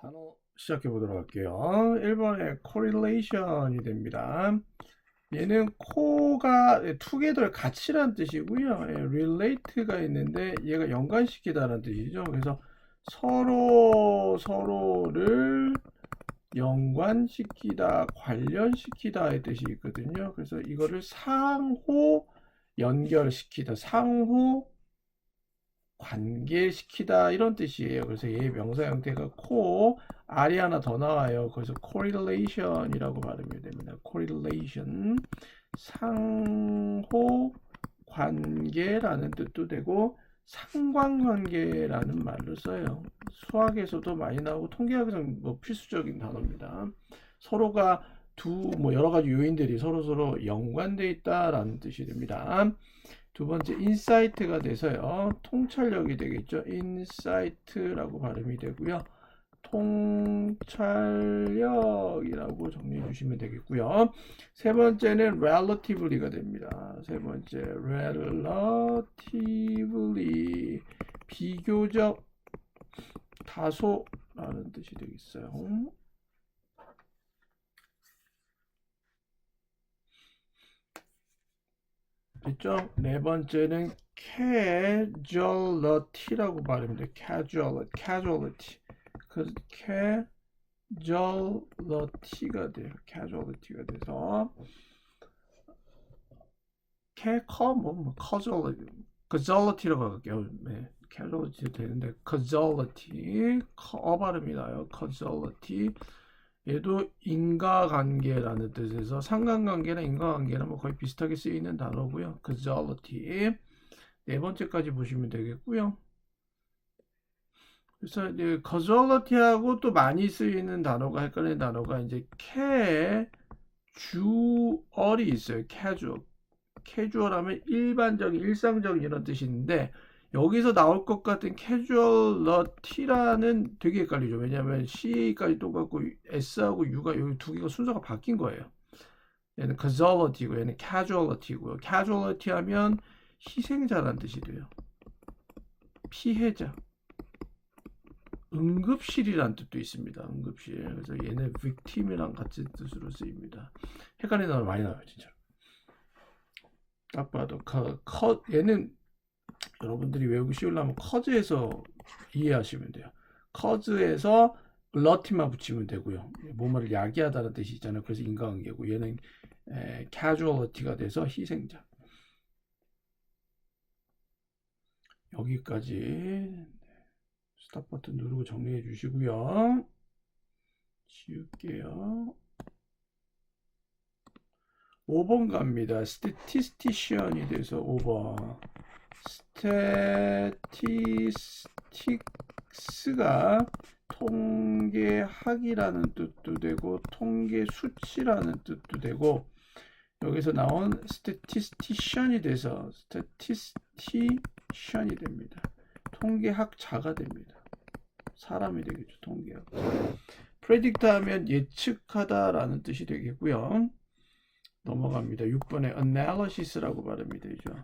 단어 시작해 보도록 할게요. 1번에 correlation이 됩니다. 얘는 코가 together 같이란 뜻이고요. 예, relate가 있는데 얘가 연관시키다라는 뜻이죠. 그래서 서로 서로를 연관시키다, 관련시키다의 뜻이 있거든요. 그래서 이거를 상호 연결시키다, 상호 관계시키다 이런 뜻이에요. 그래서 얘 명사 형태가 코 R이 하나 더 나와요. 그래서 correlation이라고 발음이 됩니다. correlation 상호 관계라는 뜻도 되고 상관관계라는 말로 써요. 수학에서도 많이 나오고 통계학에서 뭐 필수적인 단어입니다. 서로가 두 뭐 여러 가지 요인들이 서로 서로 연관돼 있다라는 뜻이 됩니다. 두 번째 인사이트가 돼서요. 통찰력이 되겠죠. 인사이트라고 발음이 되고요. 통찰력이라고 정리해 주시면 되겠고요. 세 번째는 relatively가 됩니다. 세 번째 relatively 비교적 다소라는 뜻이 되겠어요. 됐죠? 네 번째는 casualty라고 발음이 돼. casualty, casualty. 그 casualty가 돼요. casualty가 돼서 캐커 뭐, 뭐 casualty, casualty라고 할게요. 네, casualty 되는데 casualty 어 발음이 나요. casualty 얘도 인과관계라는 뜻에서 상관관계나 인과관계나 뭐 거의 비슷하게 쓰이는 단어고요. causality 네 번째까지 보시면 되겠고요. 그래서 이제 causality,하고 또 많이 쓰이는 단어가 헷갈리는 단어가 이제 casual이 있어요. casual. casual하면 일반적인 일상적인 이런 있는데 여기서 나올 것 같은 casualty라는 되게 헷갈리죠. 왜냐하면 CA까지 똑같고 S하고 U가 여기 두 개가 순서가 바뀐 거예요. 얘는 causalty고 얘는 casualty고요. casualty 하면 희생자란 뜻이 돼요. 피해자. 응급실이란 뜻도 있습니다. 응급실. 그래서 얘는 victim이랑 같은 뜻으로 쓰입니다. 헷갈리는 단어 많이 나와요, 진짜. 딱 봐도 커, 커, 얘는 여러분들이 외우기 쉬우려면 커즈에서 이해하시면 돼요. 커즈에서 러티만 붙이면 되고요. 뭐뭐를 야기하다는 뜻이 있잖아요. 그래서 인과관계고 얘는 에, casualty가 돼서 희생자. 여기까지 스탑 버튼 누르고 정리해 주시고요. 지울게요. 5번 갑니다. statistician이 돼서 5번. 스태티스틱스가 통계학이라는 뜻도 되고 통계 수치라는 뜻도 되고 여기서 나온 스태티스티션이 돼서 스태티스티션이 됩니다. 통계학자가 됩니다. 사람이 되겠죠. 통계학. 프레딕트 하면 예측하다라는 뜻이 되겠고요. 넘어갑니다. 6번에 analysis라고 발음이 되죠.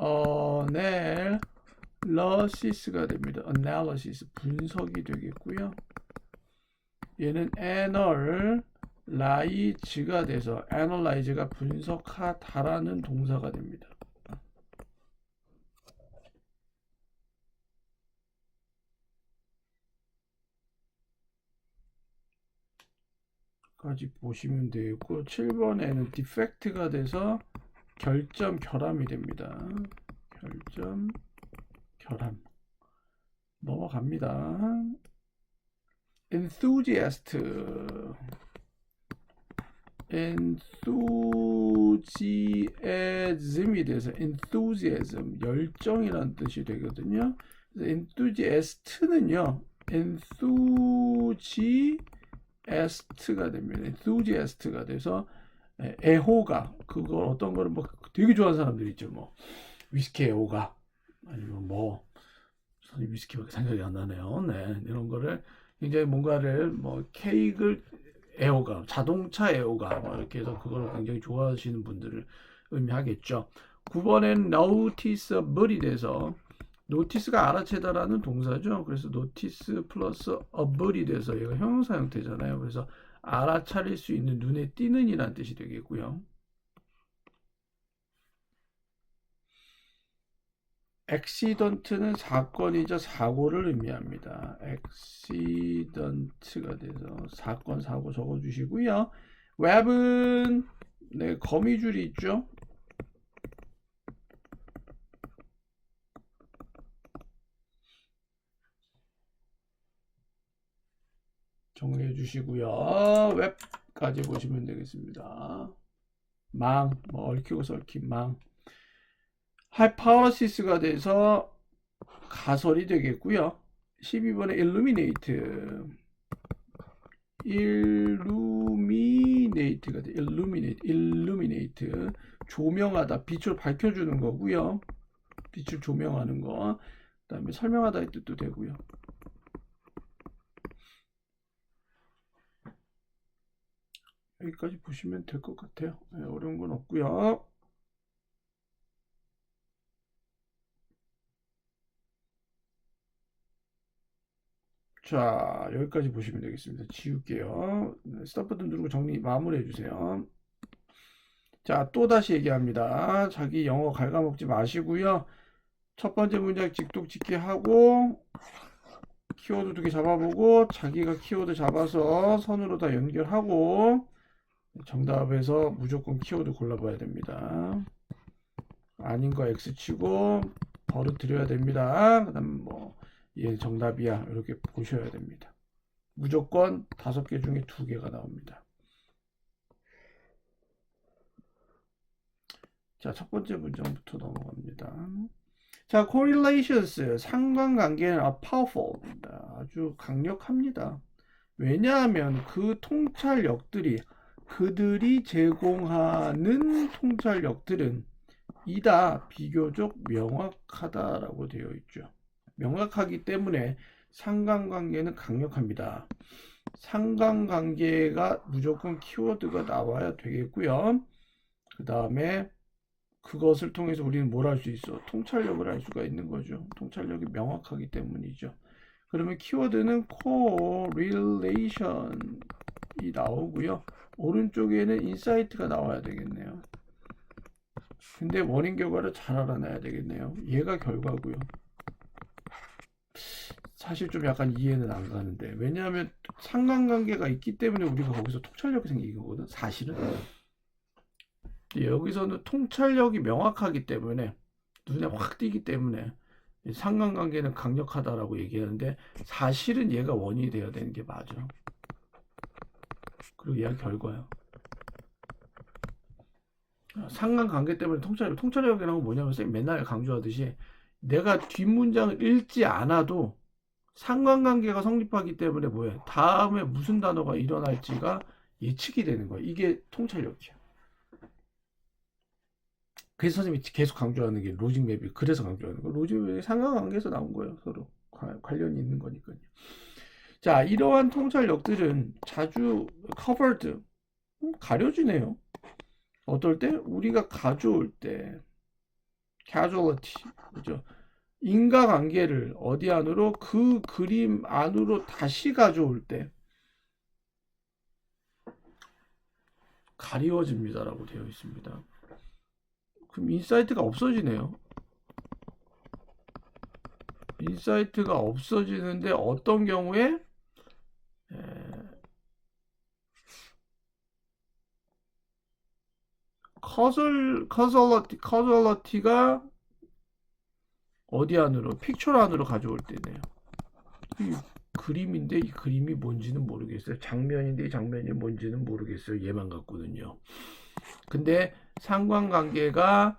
Analysis가 됩니다. analysis 분석이 되겠고요. 얘는 analyze가 돼서 analyze가 분석하다라는 동사가 됩니다. 까지 보시면 되겠고 7번에는 defect가 돼서 결점 결함이 됩니다. 결점 결함 넘어갑니다. enthusiast enthusiasm이 돼서 enthusiasm 열정이라는 뜻이 되거든요. enthusiast는요 enthusiast가 됩니다. enthusiast가 돼서 애호가 그걸 어떤 거를 뭐 되게 좋아하는 사람들 있죠. 뭐 위스키 애호가 아니면 뭐 위스키밖에 생각이 안 나네요. 네 이런 거를 굉장히 뭔가를 뭐 케이크를 애호가 자동차 애호가 뭐 이렇게 해서 그걸 굉장히 좋아하시는 분들을 의미하겠죠. 9번엔 noticeable이 돼서 노티스가 알아채다라는 동사죠. 그래서 노티스 플러스 어블이 돼서 얘가 형용사 형태잖아요. 그래서 알아차릴 수 있는 눈에 띄는 이란 뜻이 되겠고요. 액시던트는 사건이죠. 사고를 의미합니다. 액시던트가 돼서 사건, 사고 적어주시고요. 웹은 네, 거미줄이 있죠. 정리해 주시고요. 웹까지 보시면 되겠습니다. 망, 뭐 얽히고 설킨 망. 하이파워시스가 돼서 가설이 되겠고요. 12번에 illuminate. illuminate가 돼. illuminate, illuminate. 조명하다, 빛을 밝혀 주는 거고요. 빛을 조명하는 거. 그 다음에 설명하다의 뜻도 되고요. 여기까지 보시면 될 것 같아요. 네, 어려운 건 없고요. 자, 여기까지 보시면 되겠습니다. 지울게요. 네, 스탑 버튼 누르고 정리 마무리해 주세요. 자, 또 다시 얘기합니다. 자기 영어 갉아먹지 마시고요. 첫 번째 문장 직독짓기 하고 키워드 두 개 잡아보고 자기가 키워드 잡아서 선으로 다 연결하고 정답에서 무조건 키워드 골라봐야 됩니다. 아닌 거 X 치고 버릇 드려야 됩니다. 그 다음 뭐, 얘 정답이야. 이렇게 보셔야 됩니다. 무조건 다섯 개 중에 두 개가 나옵니다. 자, 첫 번째 문장부터 넘어갑니다. 자, correlations. 상관관계는 are powerful입니다. 아주 강력합니다. 왜냐하면 그 통찰력들이 그들이 제공하는 통찰력들은 이다 비교적 명확하다라고 되어 있죠. 명확하기 때문에 상관관계는 강력합니다. 상관관계가 무조건 키워드가 나와야 되겠고요. 그 다음에 그것을 통해서 우리는 뭘 할 수 있어? 통찰력을 할 수가 있는 거죠. 통찰력이 명확하기 때문이죠. 그러면 키워드는 correlation 이 나오고요. 오른쪽에는 인사이트가 나와야 되겠네요. 근데 원인 결과를 잘 알아놔야 되겠네요. 얘가 결과고요. 사실 좀 약간 이해는 안 가는데 왜냐하면 상관관계가 있기 때문에 우리가 거기서 통찰력이 생기는 거거든. 사실은 여기서는 통찰력이 명확하기 때문에 눈에 확 띄기 때문에 상관관계는 강력하다라고 얘기하는데 사실은 얘가 원인이 되어야 되는 게 맞아. 그리고 얘가 결과야. 상관 관계 때문에 통찰력, 통찰력이라는 건 뭐냐면 쌤 맨날 강조하듯이 내가 뒷문장을 읽지 않아도 상관관계가 성립하기 때문에 뭐야 다음에 무슨 단어가 일어날지가 예측이 되는 거야. 이게 통찰력이야. 그래서 선생님이 계속 강조하는 게 로직 맵이 그래서 강조하는 거. 로직 맵이 상관관계에서 나온 거예요. 서로 관련이 있는 거니까요. 자, 이러한 통찰력들은 자주 covered 음, 가려지네요. 어떨 때? 우리가 가져올 때 casualty 그죠? 인과관계를 어디 안으로 그 그림 안으로 다시 가져올 때 가리워집니다라고 되어 있습니다. 그럼 인사이트가 없어지네요. 인사이트가 없어지는데 어떤 경우에 커즐 커즐러티 커즐러티가 어디 안으로 픽처 안으로 가져올 때네요. 이 그림인데 이 그림이 뭔지는 모르겠어요. 장면인데 이 장면이 뭔지는 모르겠어요. 얘만 같거든요. 근데 상관관계가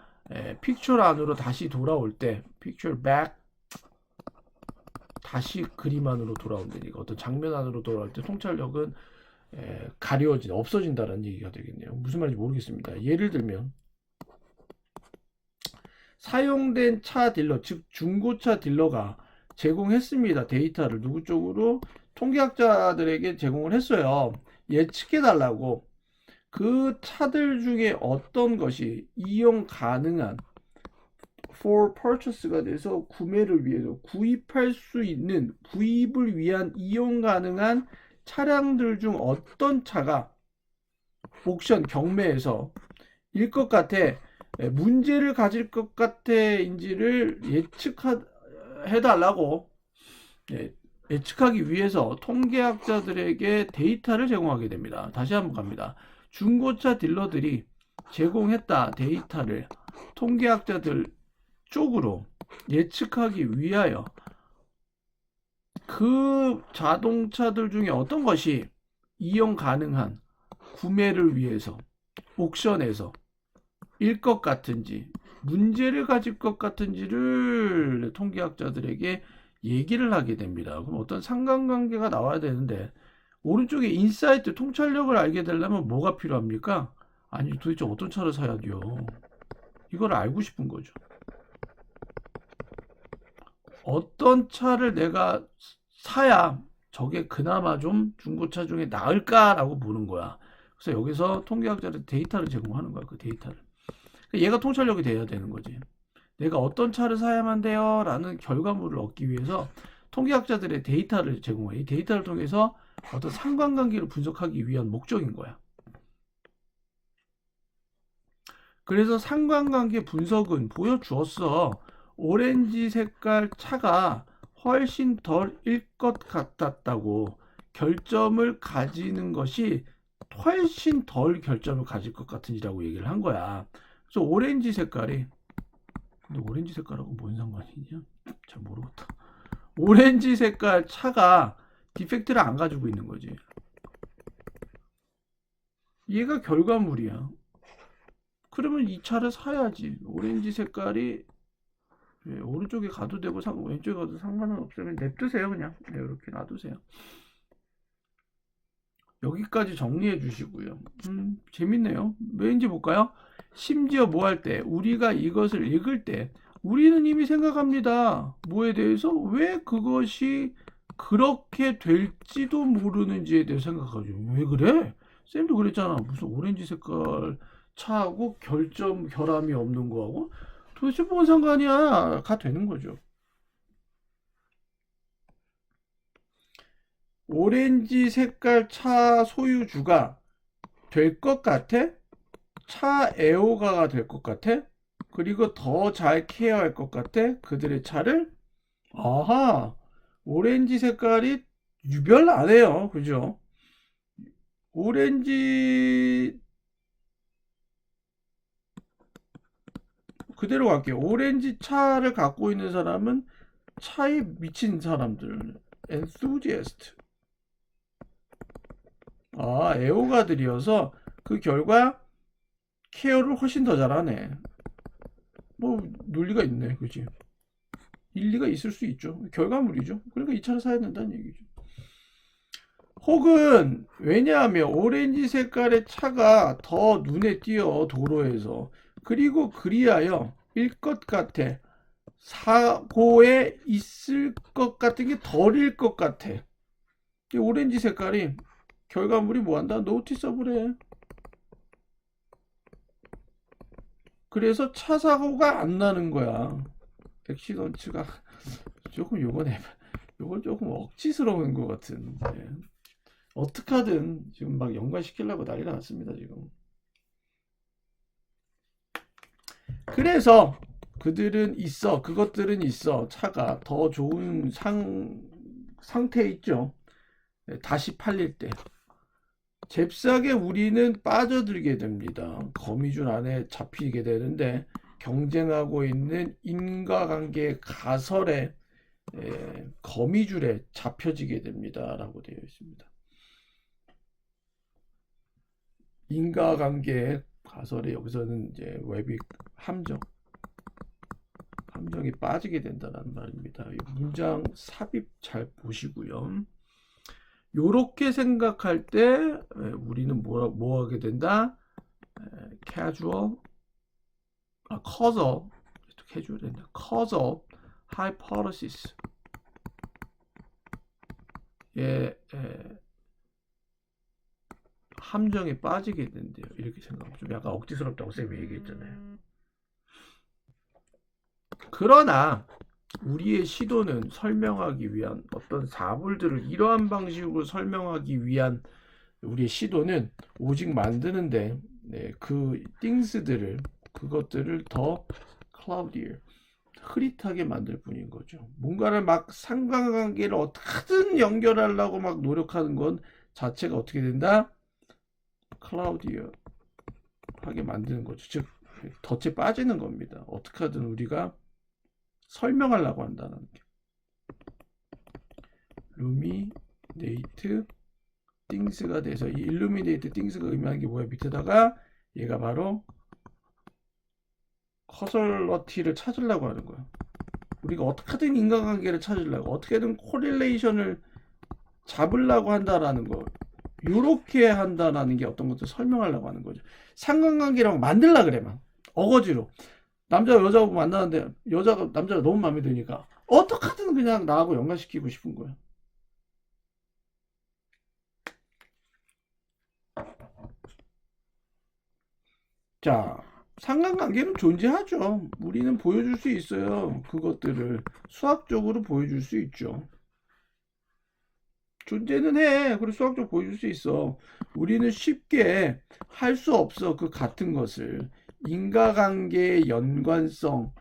픽처 안으로 다시 돌아올 때 픽처 백 다시 그림 안으로 돌아온다니까 어떤 장면 안으로 돌아올 때 통찰력은 에, 가려진 없어진다는 얘기가 되겠네요. 무슨 말인지 모르겠습니다. 예를 들면 사용된 차 딜러 즉 중고차 딜러가 제공했습니다. 데이터를 누구 쪽으로 통계학자들에게 제공을 했어요. 예측해 달라고 그 차들 중에 어떤 것이 이용 가능한 for purchase가 돼서 구매를 위해서 구입할 수 있는 구입을 위한 이용 가능한 차량들 중 어떤 차가 옥션 경매에서 일 것 같아 예, 문제를 가질 것 같아인지를 예측해달라고 예, 예측하기 위해서 통계학자들에게 데이터를 제공하게 됩니다. 다시 한번 갑니다. 중고차 딜러들이 제공했다 데이터를 통계학자들 쪽으로 예측하기 위하여 그 자동차들 중에 어떤 것이 이용 가능한 구매를 위해서 옥션에서 일 것 같은지 문제를 가질 것 같은지를 통계학자들에게 얘기를 하게 됩니다. 그럼 어떤 상관관계가 나와야 되는데 오른쪽에 인사이트 통찰력을 알게 되려면 뭐가 필요합니까? 아니 도대체 어떤 차를 사야 돼요? 이걸 알고 싶은 거죠. 어떤 차를 내가 사야 저게 그나마 좀 중고차 중에 나을까라고 보는 거야. 그래서 여기서 통계학자들 데이터를 제공하는 거야. 그 데이터를. 얘가 통찰력이 돼야 되는 거지. 내가 어떤 차를 사야만 돼요? 라는 결과물을 얻기 위해서 통계학자들의 데이터를 제공해. 이 데이터를 통해서 어떤 상관관계를 분석하기 위한 목적인 거야. 그래서 상관관계 분석은 보여주었어. 오렌지 색깔 차가 훨씬 덜일 것 같았다고 결점을 가지는 것이 훨씬 덜 결점을 가질 것 같은지라고 얘기를 한 거야. 그래서 오렌지 색깔이 근데 오렌지 색깔하고 뭔 상관이냐? 잘 모르겠다. 오렌지 색깔 차가 디펙트를 안 가지고 있는 거지. 얘가 결과물이야. 그러면 이 차를 사야지. 오렌지 색깔이 네, 오른쪽에 가도 되고 상, 왼쪽에 가도 상관은 없으면 냅두세요 그냥. 네, 이렇게 놔두세요. 여기까지 정리해 주시고요. 음, 재밌네요. 왜인지 볼까요? 심지어 뭐 할 때 우리가 이것을 읽을 때 우리는 이미 생각합니다. 뭐에 대해서? 왜 그것이 그렇게 될지도 모르는지에 대해 생각하죠. 왜 그래? 쌤도 그랬잖아. 무슨 오렌지 색깔 차하고 결점 결함이 없는 거하고 도대체 뭔 상관이야? 가 되는 거죠. 오렌지 색깔 차 소유주가 될 것 같아? 차 애호가가 될 것 같아? 그리고 더 잘 케어할 것 같아? 그들의 차를? 아하, 오렌지 색깔이 유별 안 해요. 그죠? 오렌지 그대로 갈게요. 오렌지 차를 갖고 있는 사람은 차에 미친 사람들. enthusiast. 아, 애호가들이어서 그 결과 케어를 훨씬 더 잘하네. 뭐 논리가 있네. 그지? 일리가 있을 수 있죠. 결과물이죠. 그러니까 이 차를 사야 된다는 얘기죠. 혹은 왜냐하면 오렌지 색깔의 차가 더 눈에 띄어 도로에서 그리고 그리하여 일 것 같아. 사고에 있을 것 같은 게 덜일 것 같아. 이 오렌지 색깔이 결과물이 뭐한다? 노티서블해. 그래서 차 사고가 안 나는 거야. 액시던츠가 조금 요건 해 요건 조금 억지스러운 것 같은. 네. 어떻게 하든 지금 막 연관시키려고 난리가 났습니다, 지금. 그래서 그들은 있어. 그것들은 있어. 차가 더 좋은 상, 상태에 있죠. 네, 다시 팔릴 때. 잽싸게 우리는 빠져들게 됩니다. 거미줄 안에 잡히게 되는데 경쟁하고 있는 인과관계 가설에 에, 거미줄에 잡혀지게 됩니다. 라고 되어 있습니다. 인과관계 가설에 여기서는 이제 웹이 함정 함정이 빠지게 된다는 말입니다. 문장 삽입 잘 보시고요. 요렇게 생각할 때 우리는 뭐, 뭐 하게 된다? casual 아, causal causal 된다. causal hypothesis 예, 예, 함정에 빠지게 된대요. 이렇게 생각하면 좀 약간 억지스럽다고 쌤이 얘기했잖아요. 그러나 우리의 시도는 설명하기 위한 어떤 사물들을 이러한 방식으로 설명하기 위한 우리의 시도는 오직 만드는데 네, 그 띵스들을 그것들을 더 클라우디어 흐릿하게 만들 뿐인 거죠. 뭔가를 막 상관관계를 어떻게든 연결하려고 막 노력하는 건 자체가 어떻게 된다? 클라우디어 하게 만드는 거죠. 즉 덫에 빠지는 겁니다. 어떻게 하든 우리가 설명하려고 한다는 게. 루미네이트 띵스가 돼서 이 일루미네이트 띵스가 의미하는 게 뭐야? 밑에다가 얘가 바로 커설러티를 찾으려고 하는 거야. 우리가 어떻게든 인간관계를 찾으려고 어떻게든 코릴레이션을 잡으려고 한다라는 거. 요렇게 한다라는 게 어떤 것도 설명하려고 하는 거죠. 상관관계라고 만들라 그래만 어거지로 남자 여자하고 만나는데 여자가 남자가 너무 마음에 드니까 어떻게든 그냥 나하고 연관시키고 싶은 거야. 자, 상관관계는 존재하죠. 우리는 보여줄 수 있어요. 그것들을 수학적으로 보여줄 수 있죠. 존재는 해. 그리고 수학적으로 보여줄 수 있어. 우리는 쉽게 할 수 없어. 그 같은 것을. 인과관계의 연관성.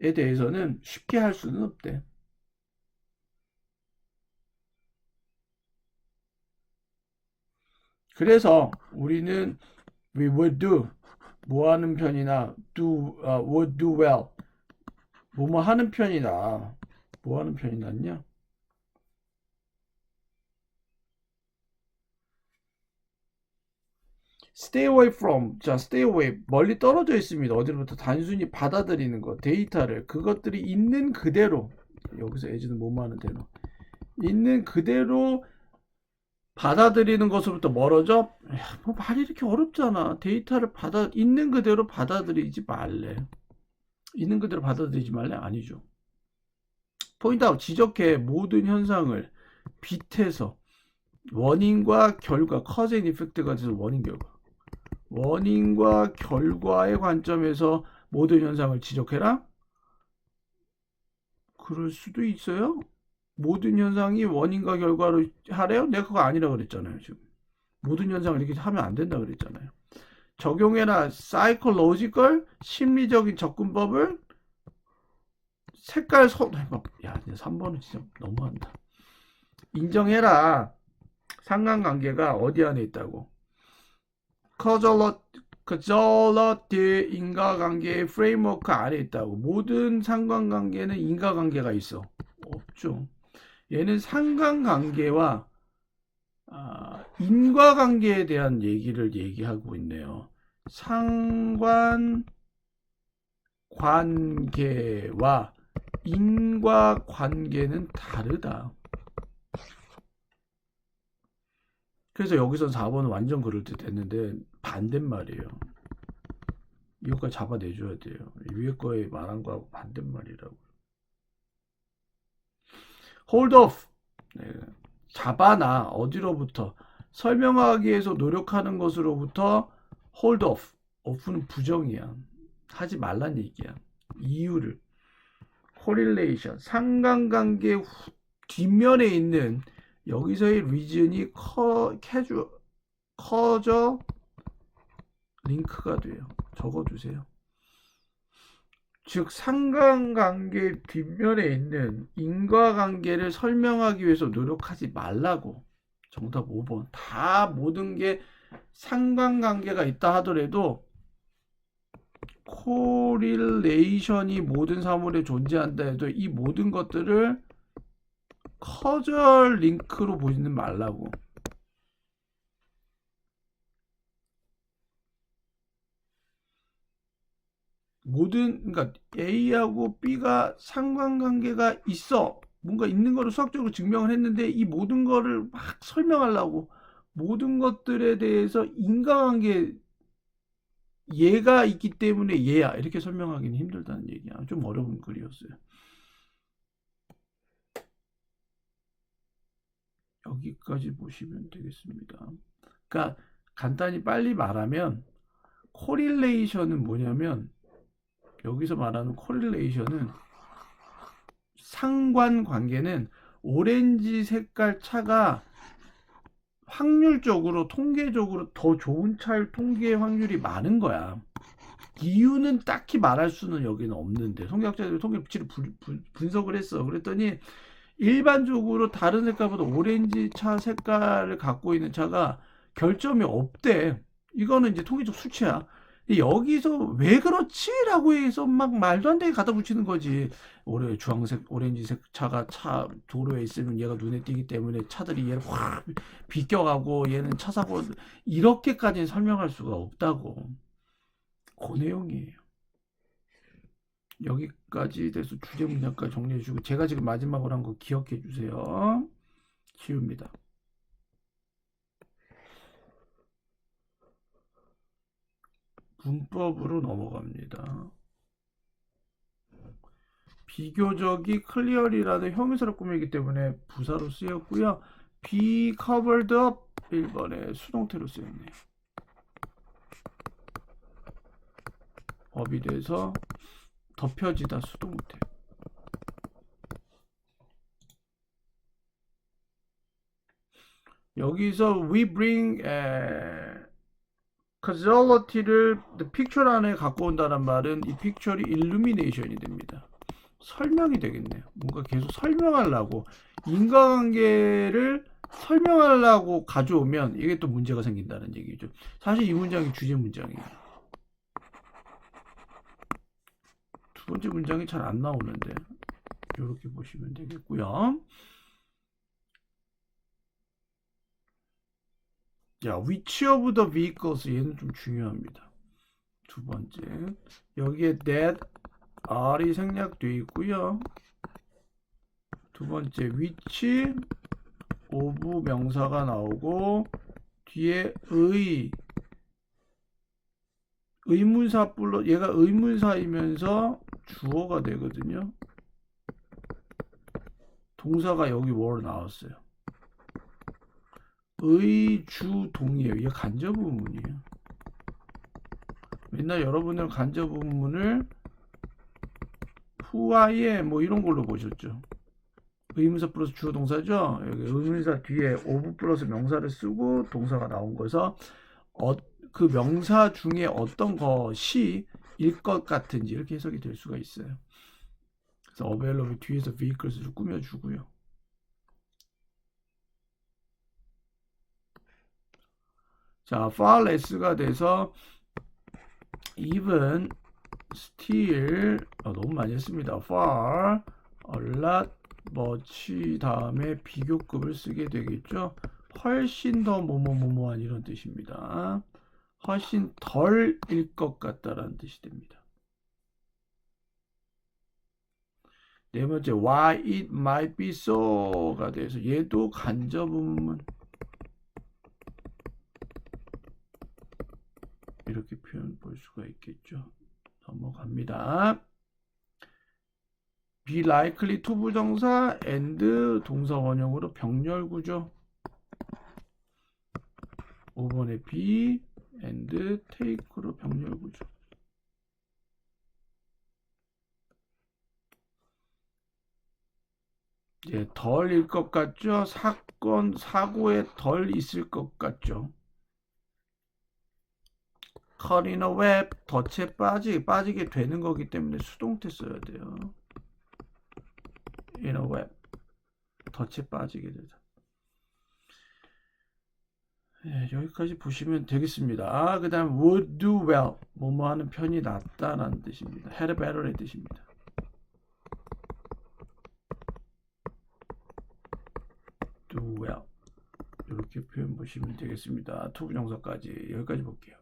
에 대해서는 쉽게 할 수는 없대. 그래서 우리는 we would do 뭐 하는 편이나 do uh, would do well 뭐뭐 하는 편이다. 뭐 하는 편이 낫냐? Stay away from. 자 stay away. 멀리 떨어져 있습니다. 어디로부터? 단순히 받아들이는 것 데이터를. 그것들이 있는 그대로. 여기서 as는 뭐뭐 하는 대로. 있는 그대로 받아들이는 것으로부터 멀어져? 야, 뭐 말이 이렇게 어렵잖아. 데이터를 받아 있는 그대로 받아들이지 말래. 있는 그대로 받아들이지 말래? 아니죠. 포인트 아웃 지적해 모든 현상을 빛에서 원인과 결과 커즈 앤 이펙트가 돼서 원인 결과 원인과 결과의 관점에서 모든 현상을 지적해라? 그럴 수도 있어요. 모든 현상이 원인과 결과로 하래요? 내가 그거 아니라 그랬잖아요, 지금. 모든 현상을 이렇게 하면 안 된다 그랬잖아요. 적용해라 사이콜로지컬 심리적인 접근법을 색깔 서 야, 3번은 진짜 너무한다. 인정해라. 상관관계가 어디 안에 있다고. 커절러 그절러티 인과관계의 프레임워크 안에 있다고. 모든 상관관계는 인과관계가 있어. 없죠. 얘는 상관관계와 아, 인과관계에 대한 얘기를 얘기하고 있네요. 상관 관계와 인과 관계는 다르다. 그래서 여기선 4번은 완전 그럴 듯 했는데 반대말이에요. 이것까지 잡아내줘야 돼요. 위에 거에 말한 거하고 반대말이라고. hold off. 네. 잡아놔. 어디로부터. 설명하기 위해서 노력하는 것으로부터 hold off. off는 부정이야. 하지 말란 얘기야. 이유를. correlation. 상관관계 후, 뒷면에 있는 여기서의 reason이 커, 캐주, 커져 링크가 돼요. 적어두세요. 즉 상관관계 뒷면에 있는 인과관계를 설명하기 위해서 노력하지 말라고 정답 5번. 다 모든 게 상관관계가 있다 하더라도 코릴레이션이 모든 사물에 존재한다 해도 이 모든 것들을 커절 링크로 보지는 말라고 모든 그러니까 A하고 B가 상관관계가 있어. 뭔가 있는 거를 수학적으로 증명을 했는데 이 모든 거를 막 설명하려고 모든 것들에 대해서 인과관계 얘가 있기 때문에 얘야. 이렇게 설명하기는 힘들다는 얘기야. 좀 어려운 글이었어요. 여기까지 보시면 되겠습니다. 그러니까 간단히 빨리 말하면 코릴레이션은 뭐냐면 여기서 말하는 코릴레이션은 상관 관계는 오렌지 색깔 차가 확률적으로 통계적으로 더 좋은 차일 통계 확률이 많은 거야. 이유는 딱히 말할 수는 여기는 없는데 통계학자들이 통계치를 분석을 했어. 그랬더니 일반적으로 다른 색깔보다 오렌지 차 색깔을 갖고 있는 차가 결점이 없대. 이거는 이제 통계적 수치야. 여기서 왜 그렇지 라고 해서 막 말도 안 되게 갖다 붙이는 거지. 올해 주황색, 오렌지색 차가 차 도로에 있으면 얘가 눈에 띄기 때문에 차들이 얘를 확 비껴가고 얘는 차 사고 이렇게까지 설명할 수가 없다고. 그 내용이에요. 여기까지 돼서 주제 문장까지 정리해 주시고 제가 지금 마지막으로 한 거 기억해 주세요. 쉬웁니다. 문법으로 넘어갑니다. 비교적이 클리어리라는 형용사를 꾸미기 때문에 부사로 쓰였고요. be covered up 1번에 수동태로 쓰였네요. 법이 돼서 덮여지다 수동태. 여기서 we bring the picture 안에 갖고 온다는 말은 이 picture이 illumination이 됩니다. 설명이 되겠네요. 뭔가 계속 설명하려고 인과관계를 설명하려고 가져오면 이게 또 문제가 생긴다는 얘기죠. 사실 이 문장이 주제 문장이에요. 두 번째 문장이 잘 안 나오는데 이렇게 보시면 되겠고요. 자, which of the vehicles 얘는 좀 중요합니다. 두 번째 여기에 that R이 생략되어 있고요. 두 번째 which of 명사가 나오고 뒤에 의 의문사 불러 얘가 의문사이면서 주어가 되거든요. 동사가 여기 월 나왔어요. 의주동이에요. 이게 간접 의문이에요. 맨날 여러분은 간접 의문을 후아예 뭐 이런 걸로 보셨죠. 의문사 플러스 주어 동사죠. 여기 의문사 뒤에 오브 플러스 명사를 쓰고 동사가 나온 거서 어, 그 명사 중에 어떤 것이 일 것 같은지 이렇게 해석이 될 수가 있어요. 그래서 어벨러블 뒤에서 vehicles를 꾸며주고요. 자, far less가 돼서 even still 어, 너무 많이 했습니다. far a lot much 다음에 비교급을 쓰게 되겠죠. 훨씬 더 뭐뭐뭐뭐한 이런 뜻입니다. 훨씬 덜일 것 같다라는 뜻이 됩니다. 네 번째, why it might be so가 돼서 얘도 간접 의문 이렇게 표현 볼 수가 있겠죠. 넘어갑니다. be likely to 부정사 and 동사 원형으로 병렬 구조 5번에 be and take로 병렬 구조 이제 덜일 것 같죠? 사건, 사고에 덜 있을 것 같죠? 커리너 웹 덫에 빠지 빠지게 되는 거기 때문에 수동태 써야 돼요. a web 덫에 빠지게 되다. 네, 여기까지 보시면 되겠습니다. 아, 그 다음 would do well 뭐뭐 하는 편이 낫다라는 뜻입니다. had better의 뜻입니다. do well 이렇게 표현 보시면 되겠습니다. 투부정사까지 여기까지 볼게요.